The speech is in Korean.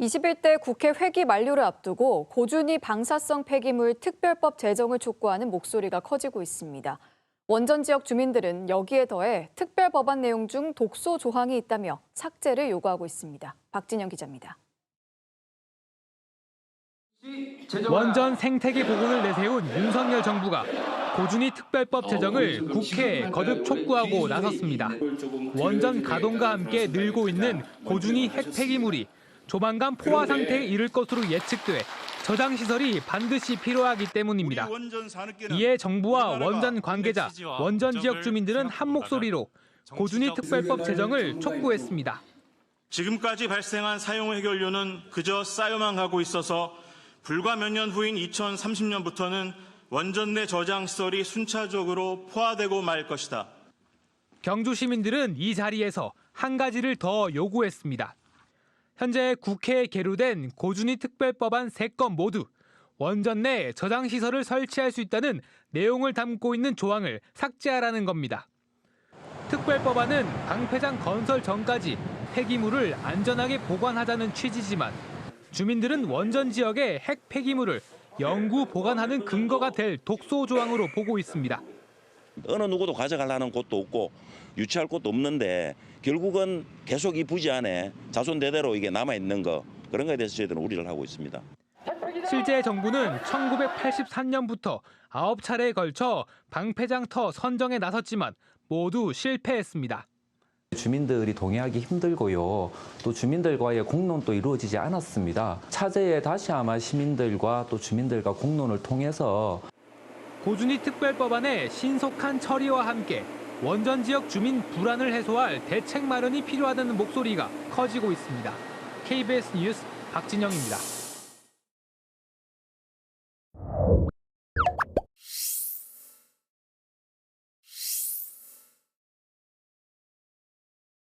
21대 국회 회기 만료를 앞두고 고준위 방사성 폐기물 특별법 제정을 촉구하는 목소리가 커지고 있습니다. 원전 지역 주민들은 여기에 더해 특별 법안 내용 중 독소 조항이 있다며 삭제를 요구하고 있습니다. 박진영 기자입니다. 원전 생태계 복원을 내세운 윤석열 정부가 고준위 특별법 제정을 국회에 거듭 촉구하고 나섰습니다. 원전 가동과 함께 늘고 있는 고준위 핵 폐기물이 조만간 포화 상태에 이를 것으로 예측돼 저장 시설이 반드시 필요하기 때문입니다. 이에 정부와 원전 관계자, 원전 지역 주민들은 한 목소리로 고준위 특별법 제정을 촉구했습니다. 지금까지 발생한 사용 해결료는 그저 쌓여만 가고 있어서 불과 몇 년 후인 2030년부터는 원전 내 저장 시설이 순차적으로 포화되고 말 것이다. 경주 시민들은 이 자리에서 한 가지를 더 요구했습니다. 현재 국회에 계류된 고준위 특별법안 3건 모두 원전 내 저장 시설을 설치할 수 있다는 내용을 담고 있는 조항을 삭제하라는 겁니다. 특별법안은 방패장 건설 전까지 폐기물을 안전하게 보관하자는 취지지만 주민들은 원전 지역의 핵 폐기물을 영구 보관하는 근거가 될 독소 조항으로 보고 있습니다. 어느 누구도 가져가려는 곳도 없고 유치할 곳도 없는데 결국은 계속 이 부지 안에 자손대대로 이게 남아 있는 거 그런 거에 대해서 저희들은 우려를 하고 있습니다. 실제 정부는 1983년부터 9차례에 걸쳐 방패장터 선정에 나섰지만 모두 실패했습니다. 주민들이 동의하기 힘들고요. 또 주민들과의 공론도 이루어지지 않았습니다. 차제에 다시 아마 시민들과 또 주민들과 공론을 통해서 고준위 특별법안의 신속한 처리와 함께 원전 지역 주민 불안을 해소할 대책 마련이 필요하다는 목소리가 커지고 있습니다. KBS 뉴스 박진영입니다.